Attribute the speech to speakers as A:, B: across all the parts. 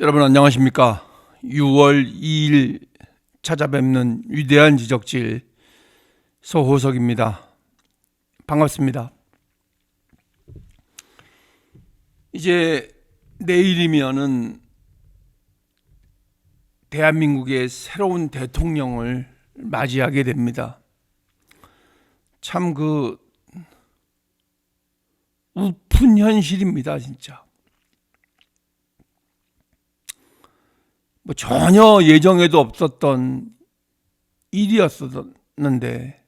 A: 여러분 안녕하십니까? 6월 2일 찾아뵙는 위대한 지적질 소호석입니다. 반갑습니다. 이제 내일이면은 대한민국의 새로운 대통령을 맞이하게 됩니다. 참 그 우픈 현실입니다, 진짜. 뭐 전혀 예정에도 없었던 일이었었는데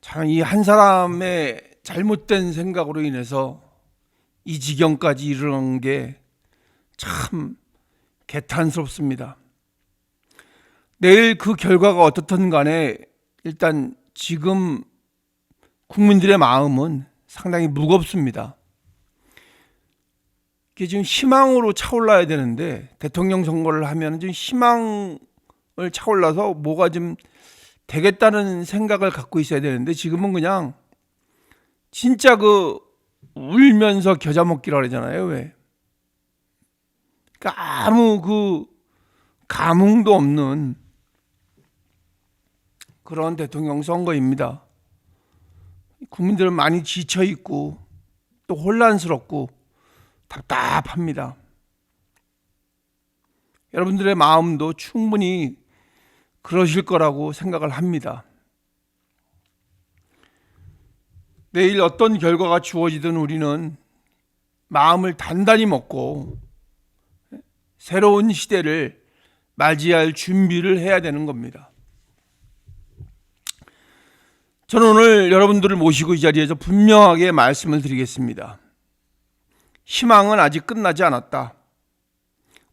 A: 참 이 한 사람의 잘못된 생각으로 인해서 이 지경까지 이르는 게 참 개탄스럽습니다. 내일 그 결과가 어떻든 간에 일단 지금 국민들의 마음은 상당히 무겁습니다. 이게 지금 희망으로 차올라야 되는데 대통령 선거를 하면 지금 희망을 차올라서 뭐가 좀 되겠다는 생각을 갖고 있어야 되는데 지금은 그냥 진짜 그 울면서 겨자 먹기라 그러잖아요. 왜? 그러니까 아무 그 감흥도 없는 그런 대통령 선거입니다. 국민들은 많이 지쳐 있고 또 혼란스럽고 답답합니다. 여러분들의 마음도 충분히 그러실 거라고 생각을 합니다. 내일 어떤 결과가 주어지든 우리는 마음을 단단히 먹고 새로운 시대를 맞이할 준비를 해야 되는 겁니다. 저는 오늘 여러분들을 모시고 이 자리에서 분명하게 말씀을 드리겠습니다. 희망은 아직 끝나지 않았다.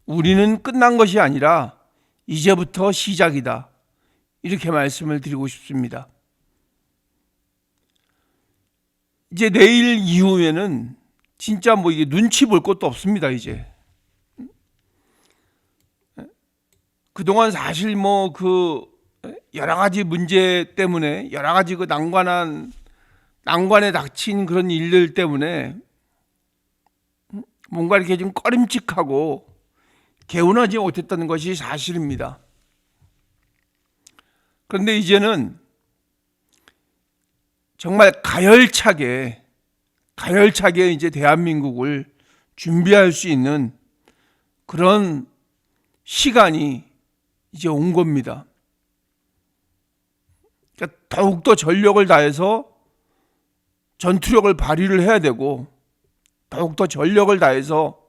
A: 우리는 끝난 것이 아니라 이제부터 시작이다. 이렇게 말씀을 드리고 싶습니다. 이제 내일 이후에는 진짜 뭐 이게 눈치 볼 것도 없습니다, 이제. 그동안 사실 뭐 그 여러 가지 문제 때문에 여러 가지 그 난관한 난관에 닥친 그런 일들 때문에 뭔가 이렇게 좀 꺼림칙하고 개운하지 못했다는 것이 사실입니다. 그런데 이제는 정말 가열차게 가열차게 이제 대한민국을 준비할 수 있는 그런 시간이 이제 온 겁니다. 그러니까 더욱더 전력을 다해서 전투력을 발휘를 해야 되고 더욱더 전력을 다해서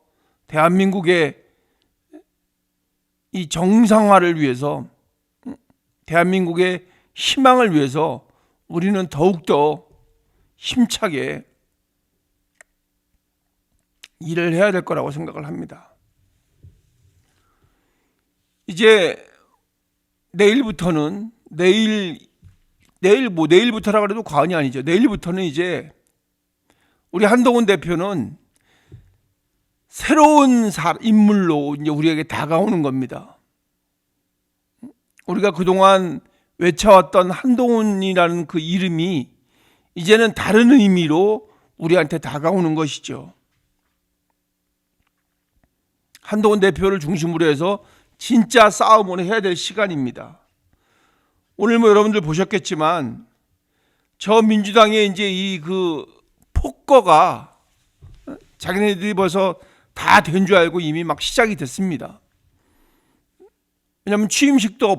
A: 대한민국의 이 정상화를 위해서 대한민국의 희망을 위해서 우리는 더욱더 힘차게 일을 해야 될 거라고 생각을 합니다. 이제 내일부터는 내일 내일 뭐 내일부터라 그래도 과언이 아니죠. 내일부터는 이제 우리 한동훈 대표는 새로운 인물로 이제 우리에게 다가오는 겁니다. 우리가 그동안 외쳐왔던 한동훈이라는 그 이름이 이제는 다른 의미로 우리한테 다가오는 것이죠. 한동훈 대표를 중심으로 해서 진짜 싸움을 해야 될 시간입니다. 오늘 뭐 여러분들 보셨겠지만 저 민주당의 이제 이 그 폭거가 자기네들이 벌써 다 된 줄 알고 이미 막 시작이 됐습니다. 왜냐하면 취임식도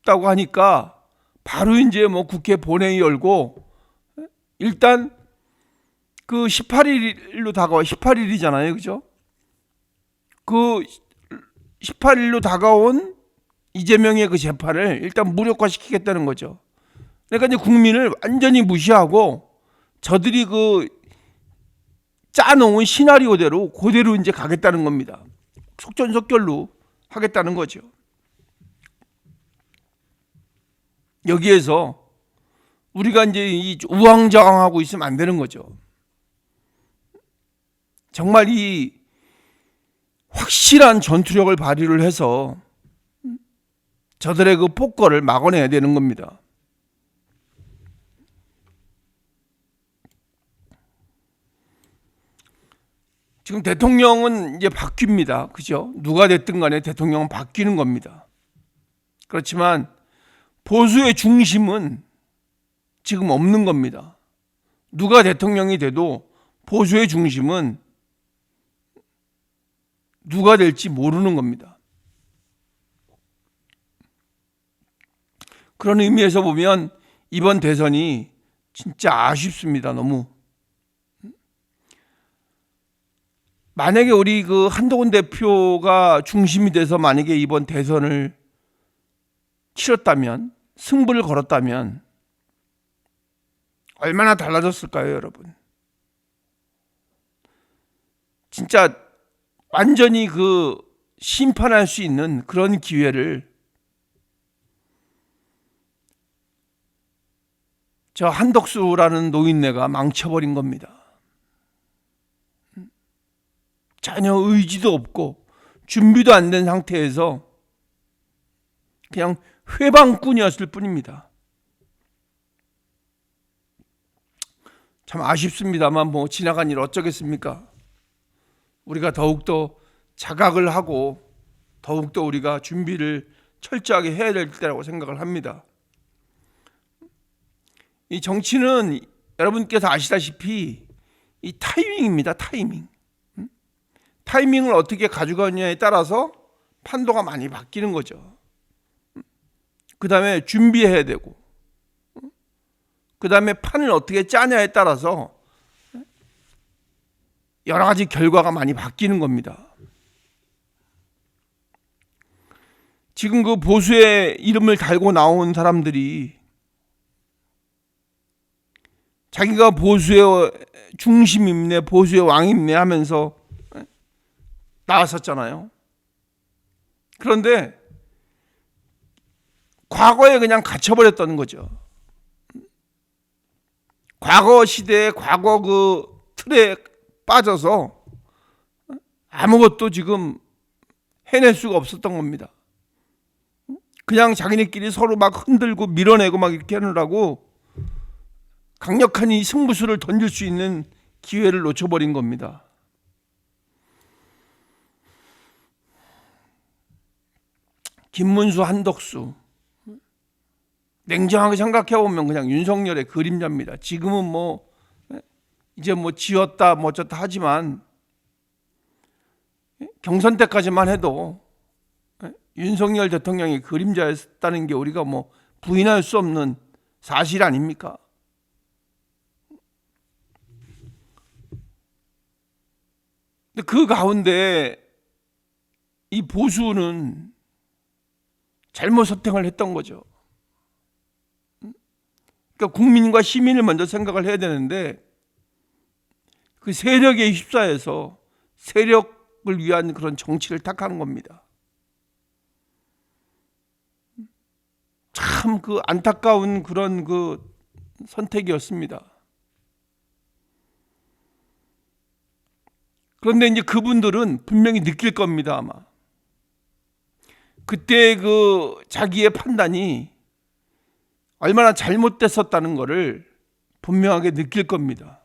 A: 없다고 하니까 바로 이제 뭐 국회 본회의 열고 일단 그 18일로 다가와 18일이잖아요. 그죠? 그 18일로 다가온 이재명의 그 재판을 일단 무력화시키겠다는 거죠. 그러니까 이제 국민을 완전히 무시하고 저들이 그 짜놓은 시나리오대로 그대로 이제 가겠다는 겁니다. 속전속결로 하겠다는 거죠. 여기에서 우리가 이제 이 우왕좌왕하고 있으면 안 되는 거죠. 정말 이 확실한 전투력을 발휘를 해서 저들의 그 폭거를 막아내야 되는 겁니다. 지금 대통령은 이제 바뀝니다. 그죠? 누가 됐든 간에 대통령은 바뀌는 겁니다. 그렇지만 보수의 중심은 지금 없는 겁니다. 누가 대통령이 돼도 보수의 중심은 누가 될지 모르는 겁니다. 그런 의미에서 보면 이번 대선이 진짜 아쉽습니다. 너무. 만약에 우리 그 한동훈 대표가 중심이 돼서 만약에 이번 대선을 치렀다면 승부를 걸었다면 얼마나 달라졌을까요, 여러분? 진짜 완전히 그 심판할 수 있는 그런 기회를 저 한덕수라는 노인네가 망쳐버린 겁니다. 전혀 의지도 없고 준비도 안 된 상태에서 그냥 회방꾼이었을 뿐입니다. 참 아쉽습니다만 뭐 지나간 일 어쩌겠습니까? 우리가 더욱더 자각을 하고 더욱더 우리가 준비를 철저하게 해야 될 때라고 생각을 합니다. 이 정치는 여러분께서 아시다시피 이 타이밍입니다. 타이밍. 음? 타이밍을 어떻게 가져가느냐에 따라서 판도가 많이 바뀌는 거죠. 그 다음에 준비해야 되고, 그 다음에 판을 어떻게 짜냐에 따라서 여러 가지 결과가 많이 바뀌는 겁니다. 지금 그 보수의 이름을 달고 나온 사람들이 자기가 보수의 중심임네, 보수의 왕임네 하면서 나왔었잖아요. 그런데 과거에 그냥 갇혀버렸다는 거죠. 과거 시대에 과거 그 틀에 빠져서 아무것도 지금 해낼 수가 없었던 겁니다. 그냥 자기네끼리 서로 막 흔들고 밀어내고 막 이렇게 하느라고 강력한 이 승부수를 던질 수 있는 기회를 놓쳐버린 겁니다. 김문수, 한덕수. 냉정하게 생각해 보면 그냥 윤석열의 그림자입니다. 지금은 뭐 이제 뭐 지었다 뭐 어쩌다 하지만 경선 때까지만 해도 윤석열 대통령이 그림자였다는 게 우리가 뭐 부인할 수 없는 사실 아닙니까? 근데 그 가운데 이 보수는 잘못 선택을 했던 거죠. 그러니까 국민과 시민을 먼저 생각을 해야 되는데 그 세력에 휩싸여서 세력을 위한 그런 정치를 택하는 겁니다. 참 그 안타까운 그런 그 선택이었습니다. 그런데 이제 그분들은 분명히 느낄 겁니다, 아마. 그때 그 자기의 판단이 얼마나 잘못됐었다는 것을 분명하게 느낄 겁니다.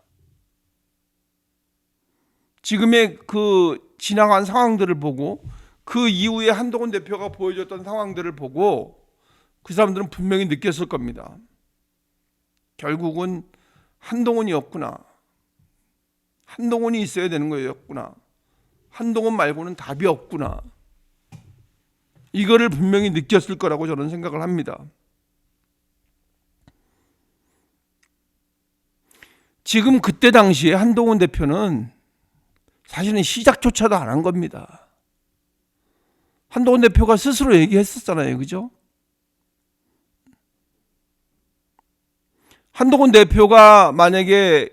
A: 지금의 그 지나간 상황들을 보고 그 이후에 한동훈 대표가 보여줬던 상황들을 보고 그 사람들은 분명히 느꼈을 겁니다. 결국은 한동훈이었구나. 한동훈이 있어야 되는 거였구나. 한동훈 말고는 답이 없구나. 이거를 분명히 느꼈을 거라고 저는 생각을 합니다. 지금 그때 당시에 한동훈 대표는 사실은 시작조차도 안 한 겁니다. 한동훈 대표가 스스로 얘기했었잖아요. 그죠? 한동훈 대표가 만약에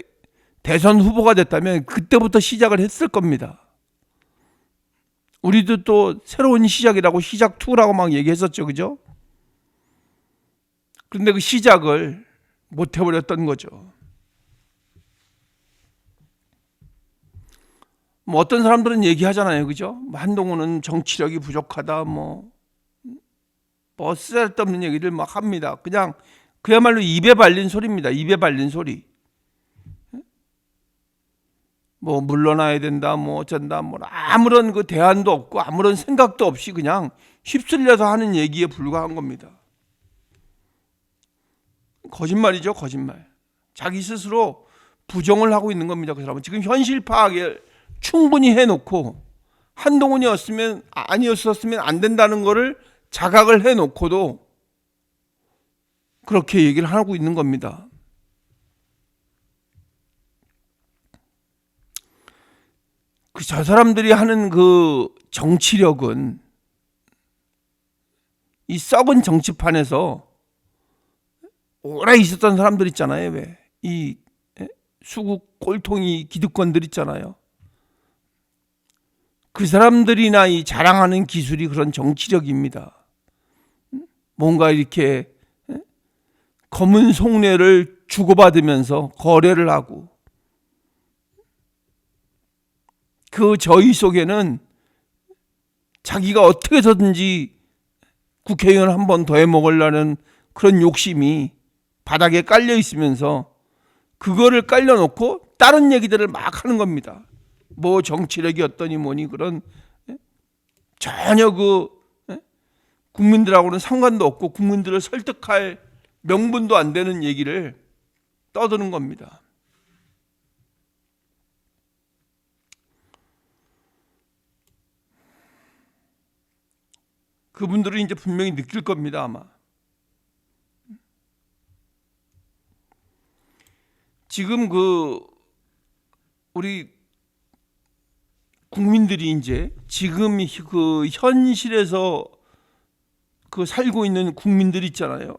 A: 대선 후보가 됐다면 그때부터 시작을 했을 겁니다. 우리도 또 새로운 시작이라고 시작 2라고 막 얘기했었죠. 그죠? 그런데 그 시작을 못 해버렸던 거죠. 뭐 어떤 사람들은 얘기하잖아요. 그죠? 뭐 한동훈은 정치력이 부족하다. 뭐, 뭐 쓸데없는 얘기를 막 합니다. 그냥 그야말로 입에 발린 소리입니다. 입에 발린 소리. 뭐 물러나야 된다, 뭐 어쩐다, 뭐 아무런 그 대안도 없고 아무런 생각도 없이 그냥 휩쓸려서 하는 얘기에 불과한 겁니다. 거짓말이죠, 거짓말. 자기 스스로 부정을 하고 있는 겁니다. 그 사람은 지금 현실 파악을 충분히 해놓고 한동훈이었으면 아니었었으면 안 된다는 거를 자각을 해놓고도 그렇게 얘기를 하고 있는 겁니다. 그 저 사람들이 하는 그 정치력은 이 썩은 정치판에서 오래 있었던 사람들 있잖아요. 왜? 이 예? 수국 꼴통이 기득권들 있잖아요. 그 사람들이나 이 자랑하는 기술이 그런 정치력입니다. 뭔가 이렇게 예? 검은 속내를 주고받으면서 거래를 하고 그 저희 속에는 자기가 어떻게 해서든지 국회의원 한 번 더 해먹으려는 그런 욕심이 바닥에 깔려 있으면서 그거를 깔려놓고 다른 얘기들을 막 하는 겁니다. 뭐 정치력이 어떠니 뭐니 그런 예? 전혀 그 예? 국민들하고는 상관도 없고 국민들을 설득할 명분도 안 되는 얘기를 떠드는 겁니다. 그분들은 이제 분명히 느낄 겁니다, 아마. 지금 그 우리 국민들이 이제 지금 그 현실에서 그 살고 있는 국민들 있잖아요.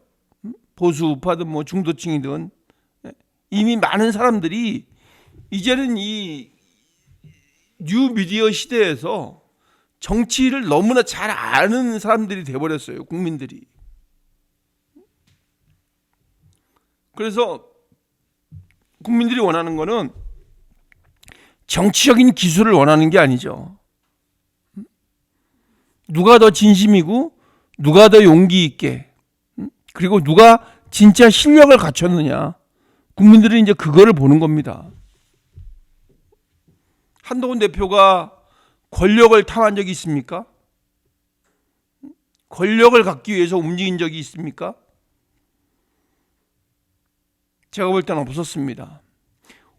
A: 보수 우파든 뭐 중도층이든 이미 많은 사람들이 이제는 이 뉴미디어 시대에서 정치를 너무나 잘 아는 사람들이 돼버렸어요. 국민들이. 그래서 국민들이 원하는 거는 정치적인 기술을 원하는 게 아니죠. 누가 더 진심이고 누가 더 용기 있게 그리고 누가 진짜 실력을 갖췄느냐 국민들은 이제 그거를 보는 겁니다. 한동훈 대표가 권력을 탐한 적이 있습니까? 권력을 갖기 위해서 움직인 적이 있습니까? 제가 볼 때는 없었습니다.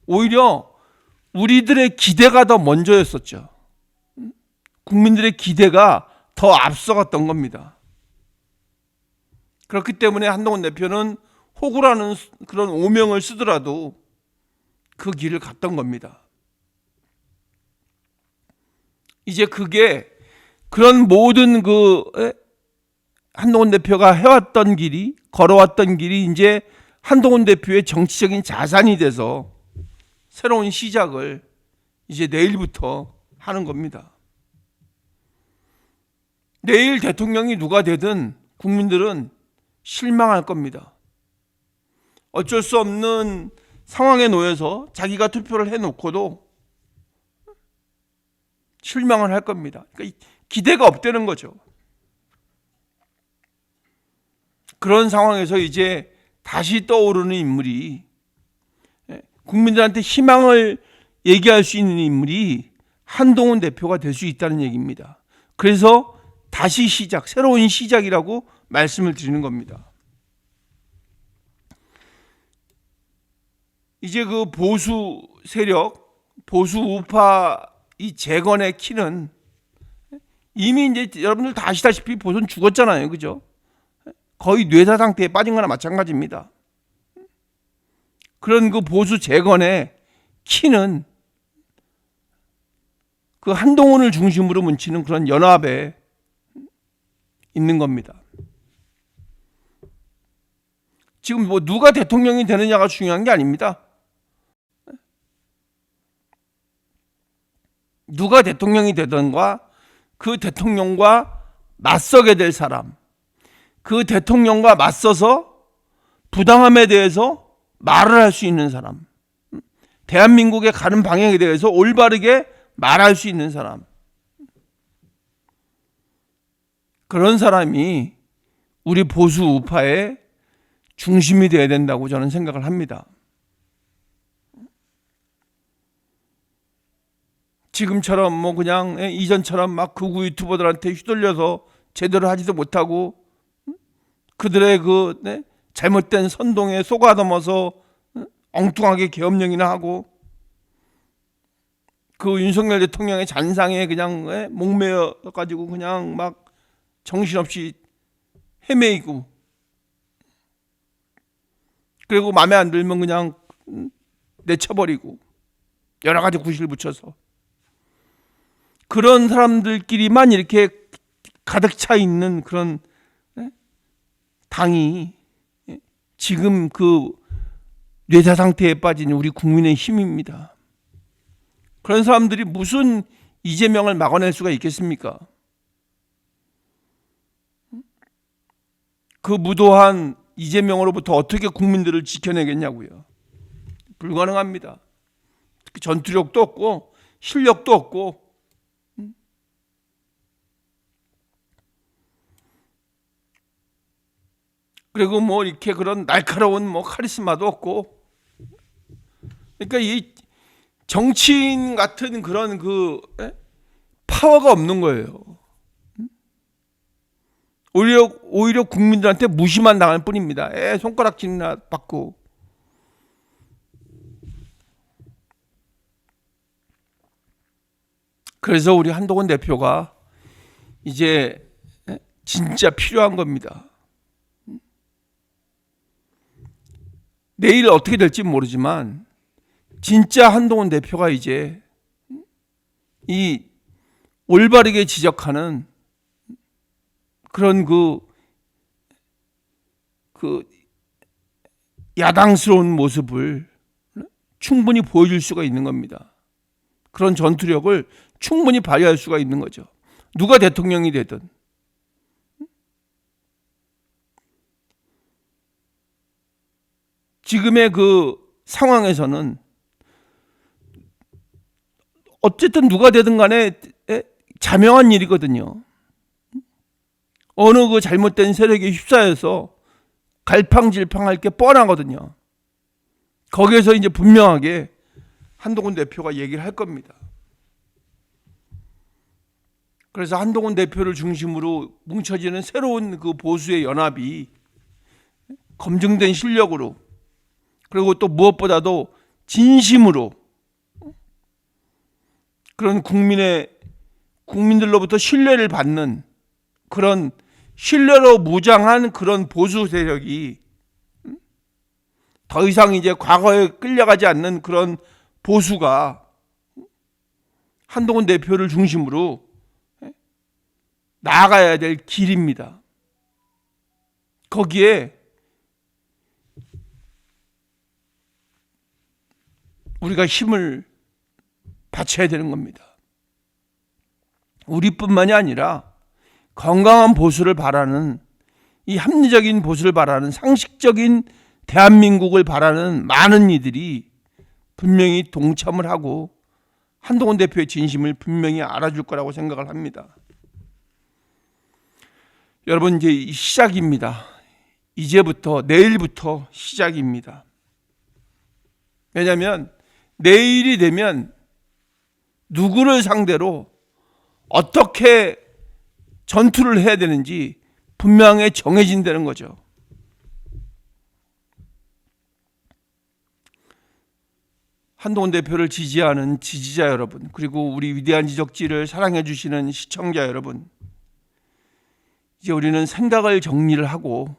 A: 오히려 우리들의 기대가 더 먼저였었죠. 국민들의 기대가 더 앞서갔던 겁니다. 그렇기 때문에 한동훈 대표는 호구라는 그런 오명을 쓰더라도 그 길을 갔던 겁니다. 이제 그게 그런 모든 그 한동훈 대표가 해왔던 길이 걸어왔던 길이 이제 한동훈 대표의 정치적인 자산이 돼서 새로운 시작을 이제 내일부터 하는 겁니다. 내일 대통령이 누가 되든 국민들은 실망할 겁니다. 어쩔 수 없는 상황에 놓여서 자기가 투표를 해놓고도 실망을 할 겁니다. 그러니까 기대가 없다는 거죠. 그런 상황에서 이제 다시 떠오르는 인물이 예, 국민들한테 희망을 얘기할 수 있는 인물이 한동훈 대표가 될 수 있다는 얘기입니다. 그래서 다시 시작, 새로운 시작이라고 말씀을 드리는 겁니다. 이제 그 보수 세력, 보수 우파 이 재건의 키는 이미 이제 여러분들 다 아시다시피 보선 죽었잖아요. 그죠? 거의 뇌사 상태에 빠진 거나 마찬가지입니다. 그런 그 보수 재건의 키는 그 한동훈을 중심으로 뭉치는 그런 연합에 있는 겁니다. 지금 뭐 누가 대통령이 되느냐가 중요한 게 아닙니다. 누가 대통령이 되던가 그 대통령과 맞서게 될 사람, 그 대통령과 맞서서 부당함에 대해서 말을 할 수 있는 사람, 대한민국의 가는 방향에 대해서 올바르게 말할 수 있는 사람, 그런 사람이 우리 보수 우파의 중심이 되어야 된다고 저는 생각을 합니다. 지금처럼 뭐 그냥 예, 이전처럼 막 극우 유튜버들한테 휘둘려서 제대로 하지도 못하고 음? 그들의 그 네? 잘못된 선동에 속아 넘어서 음? 엉뚱하게 계엄령이나 하고 그 윤석열 대통령의 잔상에 그냥 예? 목매여 가지고 그냥 막 정신없이 헤매이고 그리고 마음에 안 들면 그냥 음, 내쳐버리고 여러 가지 구실 붙여서 그런 사람들끼리만 이렇게 가득 차 있는 그런 예? 당이 예? 지금 그 뇌사 상태에 빠진 우리 국민의 힘입니다. 그런 사람들이 무슨 이재명을 막아낼 수가 있겠습니까? 그 무도한 이재명으로부터 어떻게 국민들을 지켜내겠냐고요. 불가능합니다. 전투력도 없고 실력도 없고 그리고 뭐 이렇게 그런 날카로운 뭐 카리스마도 없고 그러니까 이 정치인 같은 그런 그 에? 파워가 없는 거예요. 오히려 오히려 국민들한테 무시만 당할 뿐입니다. 에 손가락질이나 받고 그래서 우리 한동훈 대표가 이제 에? 진짜 필요한 겁니다. 내일 어떻게 될지 모르지만 진짜 한동훈 대표가 이제 이 올바르게 지적하는 그런 그, 그 야당스러운 모습을 충분히 보여줄 수가 있는 겁니다. 그런 전투력을 충분히 발휘할 수가 있는 거죠. 누가 대통령이 되든. 지금의 그 상황에서는 어쨌든 누가 되든 간에 자명한 일이거든요. 어느 그 잘못된 세력에 휩싸여서 갈팡질팡할 게 뻔하거든요. 거기에서 이제 분명하게 한동훈 대표가 얘기를 할 겁니다. 그래서 한동훈 대표를 중심으로 뭉쳐지는 새로운 그 보수의 연합이 검증된 실력으로 그리고 또 무엇보다도 진심으로 그런 국민의 국민들로부터 신뢰를 받는 그런 신뢰로 무장한 그런 보수 세력이 더 이상 이제 과거에 끌려가지 않는 그런 보수가 한동훈 대표를 중심으로 나아가야 될 길입니다. 거기에 우리가 힘을 바쳐야 되는 겁니다. 우리뿐만이 아니라 건강한 보수를 바라는 이 합리적인 보수를 바라는 상식적인 대한민국을 바라는 많은 이들이 분명히 동참을 하고 한동훈 대표의 진심을 분명히 알아줄 거라고 생각을 합니다. 여러분 이제 시작입니다. 이제부터 내일부터 시작입니다. 왜냐하면 내일이 되면 누구를 상대로 어떻게 전투를 해야 되는지 분명히 정해진다는 거죠. 한동훈 대표를 지지하는 지지자 여러분, 그리고 우리 위대한 지적지를 사랑해 주시는 시청자 여러분, 이제 우리는 생각을 정리를 하고,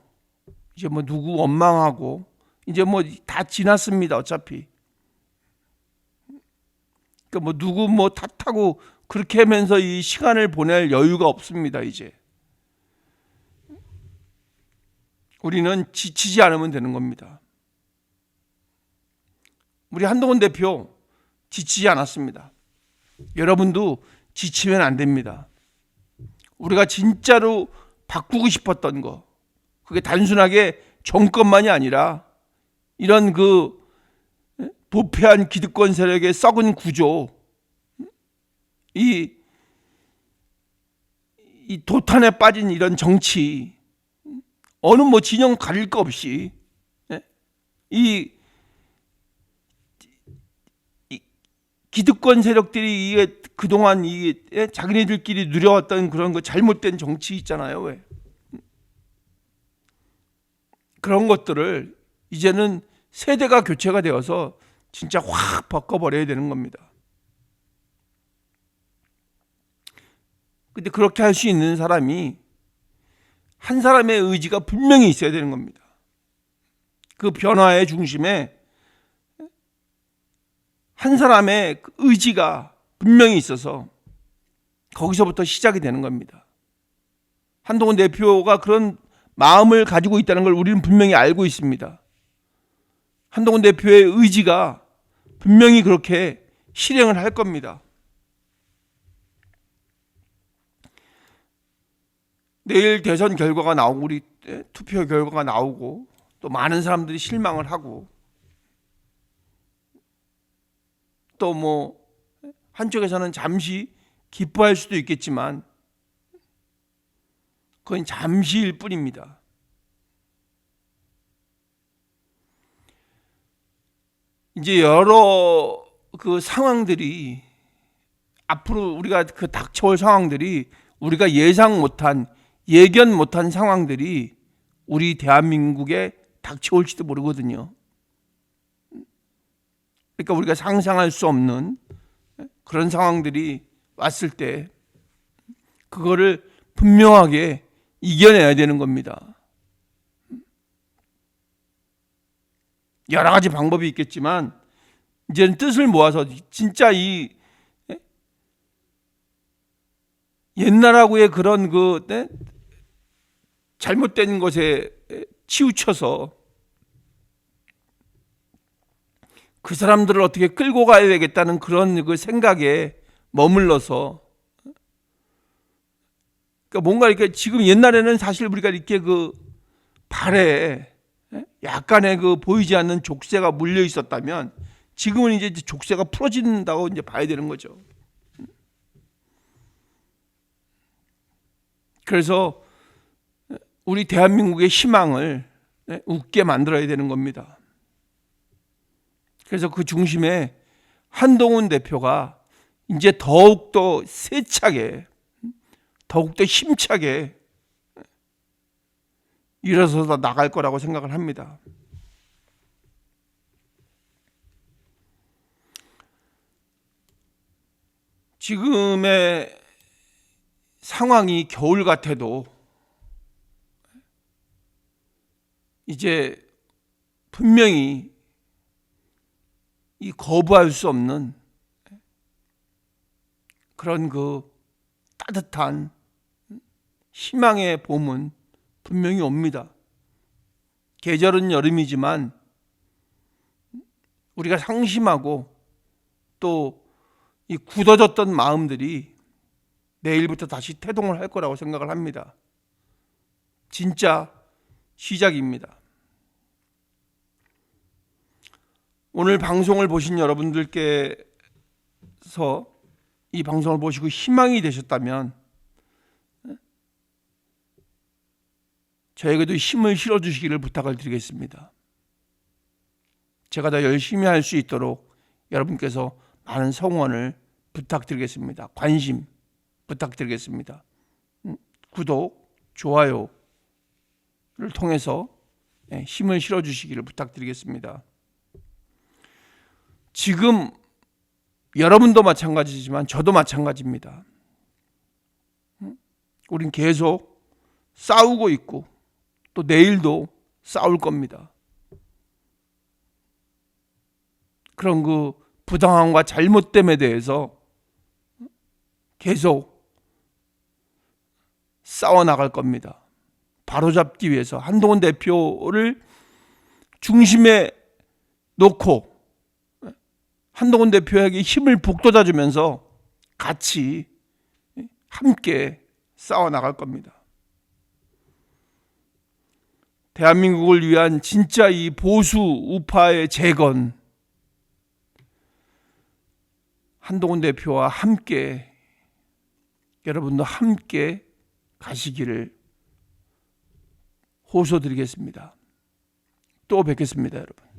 A: 이제 뭐 누구 원망하고, 이제 뭐 다 지났습니다, 어차피. 그러니까 뭐 누구 뭐 탓하고 그렇게 하면서 이 시간을 보낼 여유가 없습니다, 이제. 우리는 지치지 않으면 되는 겁니다. 우리 한동훈 대표 지치지 않았습니다. 여러분도 지치면 안 됩니다. 우리가 진짜로 바꾸고 싶었던 거, 그게 단순하게 정권만이 아니라 이런 그 부패한 기득권 세력의 썩은 구조, 이, 이 도탄에 빠진 이런 정치, 어느 뭐 진영 가릴 거 없이, 이, 이 기득권 세력들이 이게 그동안 이 예, 자기네들끼리 누려왔던 그런 거 잘못된 정치 있잖아요. 왜? 그런 것들을 이제는 세대가 교체가 되어서 진짜 확 바꿔버려야 되는 겁니다. 근데 그렇게 할 수 있는 사람이 한 사람의 의지가 분명히 있어야 되는 겁니다. 그 변화의 중심에 한 사람의 그 의지가 분명히 있어서 거기서부터 시작이 되는 겁니다. 한동훈 대표가 그런 마음을 가지고 있다는 걸 우리는 분명히 알고 있습니다. 한동훈 대표의 의지가 분명히 그렇게 실행을 할 겁니다. 내일 대선 결과가 나오고 우리 투표 결과가 나오고 또 많은 사람들이 실망을 하고 또 뭐 한쪽에서는 잠시 기뻐할 수도 있겠지만 그건 잠시일 뿐입니다. 이제 여러 그 상황들이 앞으로 우리가 그 닥쳐올 상황들이 우리가 예상 못한 예견 못한 상황들이 우리 대한민국에 닥쳐올지도 모르거든요. 그러니까 우리가 상상할 수 없는 그런 상황들이 왔을 때 그거를 분명하게 이겨내야 되는 겁니다. 여러 가지 방법이 있겠지만 이제는 뜻을 모아서 진짜 이 옛날하고의 그런 그 네? 잘못된 것에 치우쳐서 그 사람들을 어떻게 끌고 가야 되겠다는 그런 그 생각에 머물러서 그러니까 뭔가 이렇게 지금 옛날에는 사실 우리가 이렇게 그 발에 약간의 그 보이지 않는 족쇄가 물려 있었다면 지금은 이제 족쇄가 풀어진다고 이제 봐야 되는 거죠. 그래서 우리 대한민국의 희망을 웃게 만들어야 되는 겁니다. 그래서 그 중심에 한동훈 대표가 이제 더욱더 세차게, 더욱더 힘차게 일어서서 나갈 거라고 생각을 합니다. 지금의 상황이 겨울 같아도 이제 분명히 이 거부할 수 없는 그런 그 따뜻한 희망의 봄은 분명히 옵니다. 계절은 여름이지만 우리가 상심하고 또 이 굳어졌던 마음들이 내일부터 다시 태동을 할 거라고 생각을 합니다. 진짜 시작입니다. 오늘 방송을 보신 여러분들께서 이 방송을 보시고 희망이 되셨다면 저에게도 힘을 실어 주시기를 부탁을 드리겠습니다. 제가 더 열심히 할 수 있도록 여러분께서 많은 성원을 부탁드리겠습니다. 관심 부탁드리겠습니다. 음, 구독, 좋아요를 통해서 예, 힘을 실어 주시기를 부탁드리겠습니다. 지금 여러분도 마찬가지지만 저도 마찬가지입니다. 음, 우린 계속 싸우고 있고 또 내일도 싸울 겁니다. 그런 그 부당함과 잘못됨에 대해서 계속 싸워 나갈 겁니다. 바로잡기 위해서 한동훈 대표를 중심에 놓고 한동훈 대표에게 힘을 북돋아 주면서 같이 함께 싸워 나갈 겁니다. 대한민국을 위한 진짜 이 보수 우파의 재건 한동훈 대표와 함께 여러분도 함께 가시기를 호소드리겠습니다. 또 뵙겠습니다, 여러분.